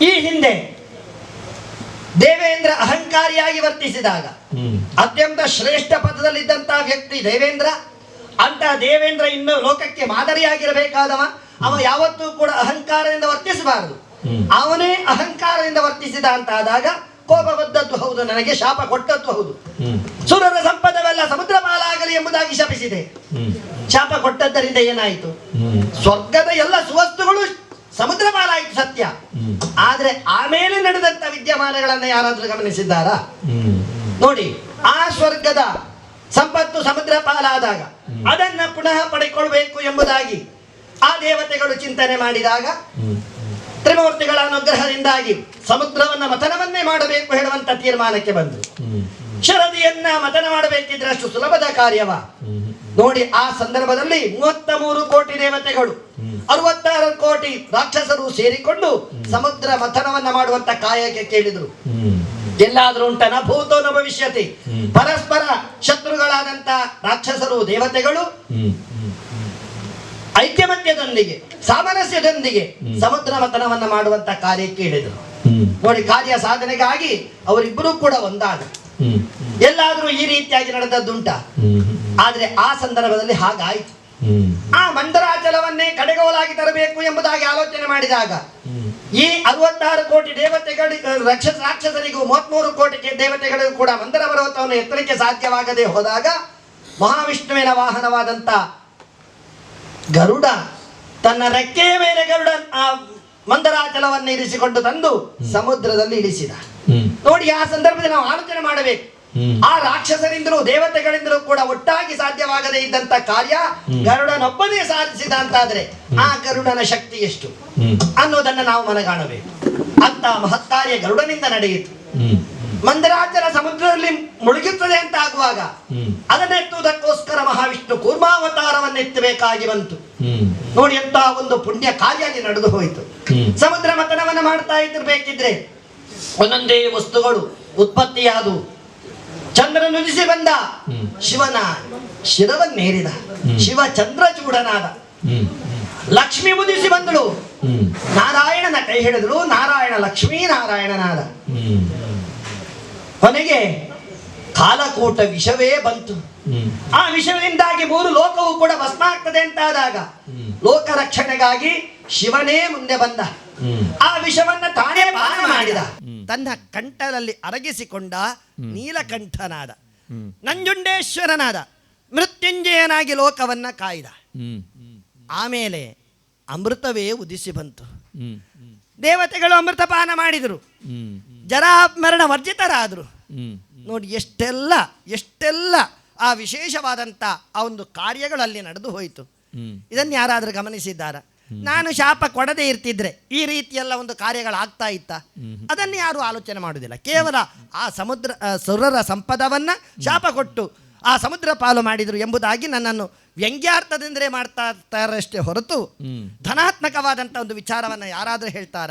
ಈ ಹಿಂದೆ ದೇವೇಂದ್ರ ಅಹಂಕಾರಿಯಾಗಿ ವರ್ತಿಸಿದಾಗ ಅತ್ಯಂತ ಶ್ರೇಷ್ಠ ಪದದಲ್ಲಿದ್ದಂತಹ ವ್ಯಕ್ತಿ ದೇವೇಂದ್ರ ಅಂತ ದೇವೇಂದ್ರ ಇನ್ನು ಲೋಕಕ್ಕೆ ಮಾದರಿಯಾಗಿರಬೇಕಾದವ. ಅವ ಯಾವತ್ತೂ ಕೂಡ ಅಹಂಕಾರದಿಂದ ವರ್ತಿಸಬಾರದು. ಅವನೇ ಅಹಂಕಾರದಿಂದ ವರ್ತಿಸಿದ ಅಂತ ಆದಾಗ ಕೋಪ ಬದ್ದದ್ದು ಹೌದು ನನಗೆ ಶಾಪ ಕೊಟ್ಟದ್ದು ಹೌದು. ಸುರರ ಸಂಪದವೆಲ್ಲ ಸಮುದ್ರ ಮಾಲಾಗಲಿ ಎಂಬುದಾಗಿ ಶಪಿಸಿದೆ. ಶಾಪ ಕೊಟ್ಟದ್ದರಿಂದ ಏನಾಯಿತು? ಸ್ವರ್ಗದ ಎಲ್ಲ ಸಮುದ್ರ ಸತ್ಯ. ಆದ್ರೆ ಆಮೇಲೆ ನಡೆದಂತ ವಿದ್ಯಮಾನಗಳನ್ನ ಯಾರಾದ್ರೂ ಗಮನಿಸಿದ್ದಾರಾ? ನೋಡಿ ಆ ಸ್ವರ್ಗದ ಸಂಪತ್ತು ಸಮುದ್ರ ಪಾಲಾದಾಗ ಅದನ್ನ ಪುನಃ ಪಡೆಕೊಳ್ಬೇಕು ಎಂಬುದಾಗಿ ಆ ದೇವತೆಗಳು ಚಿಂತನೆ ಮಾಡಿದಾಗ ತ್ರಿಮೂರ್ತಿಗಳ ಅನುಗ್ರಹದಿಂದಾಗಿ ಸಮುದ್ರವನ್ನ ಮಥನವನ್ನೇ ಮಾಡಬೇಕು ಹೇಳುವಂತ ತೀರ್ಮಾನಕ್ಕೆ ಬಂದರು. ಶರದಿಯನ್ನ ಮಥನ ಮಾಡಬೇಕಿದ್ರೆ ಅಷ್ಟು ಸುಲಭದ ಕಾರ್ಯವ. ನೋಡಿ ಆ ಸಂದರ್ಭದಲ್ಲಿ ಮೂವತ್ತ ಮೂರು ಕೋಟಿ ದೇವತೆಗಳು ಅರವತ್ತಾರು ಕೋಟಿ ರಾಕ್ಷಸರು ಸೇರಿಕೊಂಡು ಸಮುದ್ರ ಮಥನವನ್ನ ಮಾಡುವಂತ ಕಾಯಕ್ಕೆ ಕೇಳಿದ್ರು. ಎಲ್ಲಾದ್ರೂ ಉಂಟನ ಭೂತೋ ನ ಭವಿಷ್ಯತಿ. ಪರಸ್ಪರ ಶತ್ರುಗಳಾದಂತ ರಾಕ್ಷಸರು ದೇವತೆಗಳು ಐಕ್ಯಮತ್ಯದೊಂದಿಗೆ ಸಾಮರಸ್ಯದೊಂದಿಗೆ ಸಮುದ್ರ ಮಥನವನ್ನ ಮಾಡುವಂತ ಕಾರ್ಯಕ್ಕೆ ಹೇಳಿದರು ನೋಡಿ ಕಾರ್ಯ ಸಾಧನೆಗಾಗಿ ಅವರಿಬ್ಬರೂ ಕೂಡ ಒಂದಾದ. ಎಲ್ಲಾದರೂ ಈ ರೀತಿಯಾಗಿ ನಡೆದದ್ದುಂಟ? ಆದ್ರೆ ಆ ಸಂದರ್ಭದಲ್ಲಿ ಹಾಗಾಯ್ತು. ಆ ಆ ಮಂದರಾಚಲವನ್ನೇ ಕಡೆಗೋಲಾಗಿ ತರಬೇಕು ಎಂಬುದಾಗಿ ಆಲೋಚನೆ ಮಾಡಿದಾಗ ಈ ಅರವತ್ತಾರು ಕೋಟಿ ದೇವತೆಗಳಿಗೆ ರಕ್ಷಸ ರಾಕ್ಷಸರಿಗೂ ಮೂವತ್ಮೂರು ಕೋಟಿ ದೇವತೆಗಳಿಗೂ ಕೂಡ ಮಂದರ ಪರ್ವತವನ್ನು ಎತ್ತಲಿಕ್ಕೆ ಸಾಧ್ಯವಾಗದೆ ಹೋದಾಗ ಮಹಾವಿಷ್ಣುವಿನ ವಾಹನವಾದಂತ ಗರುಡ ತನ್ನ ರೆಕ್ಕೆಯ ಮೇಲೆ ಗರುಡ ಆ ಮಂದರಾಚಲವನ್ನು ಇರಿಸಿಕೊಂಡು ತಂದು ಸಮುದ್ರದಲ್ಲಿ ಇಳಿಸಿದ. ನೋಡಿ ಆ ಸಂದರ್ಭದಲ್ಲಿ ನಾವು ಆಲೋಚನೆ ಮಾಡಬೇಕು. ಆ ರಾಕ್ಷಸರಿಂದಲೂ ದೇವತೆಗಳಿಂದಲೂ ಕೂಡ ಒಟ್ಟಾಗಿ ಸಾಧ್ಯವಾಗದೇ ಇದ್ದಂತ ಕಾರ್ಯ ಗರುಡನೊಬ್ಬನೇ ಸಾಧಿಸಿದ ಅಂತಾದ್ರೆ ಆ ಗರುಡನ ಶಕ್ತಿ ಎಷ್ಟು? ಅನ್ನೋದನ್ನ ನಾವು ಮನಗಾಣಬೇಕು. ಅಂತ ಮಹತ್ತಾರ್ಯ ಗರುಡನಿಂದ ನಡೆಯಿತು. ಮಂದರಾಜರ ಸಮುದ್ರದಲ್ಲಿ ಮುಳುಗುತ್ತದೆ ಅಂತ ಆಗುವಾಗ ಅದನ್ನೆತ್ತುವುದಕ್ಕೋಸ್ಕರ ಮಹಾವಿಷ್ಣು ಕೂರ್ಮಾವತಾರವನ್ನು ಎತ್ತಬೇಕಾಗಿ ಬಂತು ನೋಡಿ ಎಂತ ಒಂದು ಪುಣ್ಯ ಕಾರ್ಯ ಅಲ್ಲಿ ನಡೆದು ಹೋಯಿತು. ಸಮುದ್ರ ಮತನವನ್ನು ಮಾಡ್ತಾ ಇದ್ದಿರ್ಬೇಕಿದ್ರೆ ಒಂದೊಂದೇ ವಸ್ತುಗಳು ಉತ್ಪತ್ತಿಯಾದವು. ಚಂದ್ರನುದಿಸಿ ಬಂದ. ಶಿವನ ಶಿರವನ್ನೇರಿದ. ಶಿವ ಚಂದ್ರಚೂಡನಾದ ಚೂಡನಾದ. ಲಕ್ಷ್ಮಿ ಮುದಿಸಿ ಬಂದಳು. ನಾರಾಯಣನ ಕೈ ಹಿಡಿದಳು. ನಾರಾಯಣ ಲಕ್ಷ್ಮೀ ನಾರಾಯಣನಾದ. ಕೊನೆಗೆ ಕಾಲಕೂಟ ವಿಷವೇ ಬಂತು. ಆ ವಿಷದಿಂದಾಗಿ ಮೂರು ಲೋಕವು ಕೂಡ ಭಸ್ಮ ಆಗ್ತದೆ ಅಂತಾದಾಗ. ಲೋಕ ರಕ್ಷಣೆಗಾಗಿ ಶಿವನೇ ಮುಂದೆ ಬಂದ. ಆ ವಿಷವನ್ನ ತಾನೇ ಪಾನ ಮಾಡಿದ. ತನ್ನ ಕಂಠದಲ್ಲಿ ಅರಗಿಸಿಕೊಂಡ ನೀಲಕಂಠನಾದ. ನಂಜುಂಡೇಶ್ವರನಾದ ಮೃತ್ಯುಂಜಯನಾಗಿ ಲೋಕವನ್ನ ಕಾಯ್ದ. ಆಮೇಲೆ ಅಮೃತವೇ ಉದಿಸಿ ಬಂತು. ದೇವತೆಗಳು ಅಮೃತಪಾನ ಮಾಡಿದರು. ಜರಾಮರಣ ಜರಾ ಮರಣ ವರ್ಜಿತರಾದರು ನೋಡಿ ಎಷ್ಟೆಲ್ಲ ಎಷ್ಟೆಲ್ಲ ಆ ವಿಶೇಷವಾದಂಥ ಆ ಒಂದು ಕಾರ್ಯಗಳು ಅಲ್ಲಿ ನಡೆದು ಹೋಯಿತು. ಇದನ್ನು ಯಾರಾದರೂ ಗಮನಿಸಿದ್ದಾರ? ನಾನು ಶಾಪ ಕೊಡದೇ ಇರ್ತಿದ್ರೆ ಈ ರೀತಿಯೆಲ್ಲ ಒಂದು ಕಾರ್ಯಗಳಾಗ್ತಾ ಇತ್ತ? ಅದನ್ನು ಯಾರು ಆಲೋಚನೆ ಮಾಡುವುದಿಲ್ಲ. ಕೇವಲ ಆ ಸಮುದ್ರ ಸುರರ ಸಂಪದವನ್ನ ಶಾಪ ಕೊಟ್ಟು ಆ ಸಮುದ್ರ ಪಾಲು ಮಾಡಿದರು ಎಂಬುದಾಗಿ ನನ್ನನ್ನು ವ್ಯಂಗ್ಯಾರ್ಥದಿಂದಲೇ ಮಾಡ್ತಾ ಇರ್ತಾರಷ್ಟೇ ಹೊರತು ಧನಾತ್ಮಕವಾದಂತಹ ಧನಾತ್ಮಕವಾದಂಥ ಒಂದು ವಿಚಾರವನ್ನು ಯಾರಾದರೂ ಹೇಳ್ತಾರ?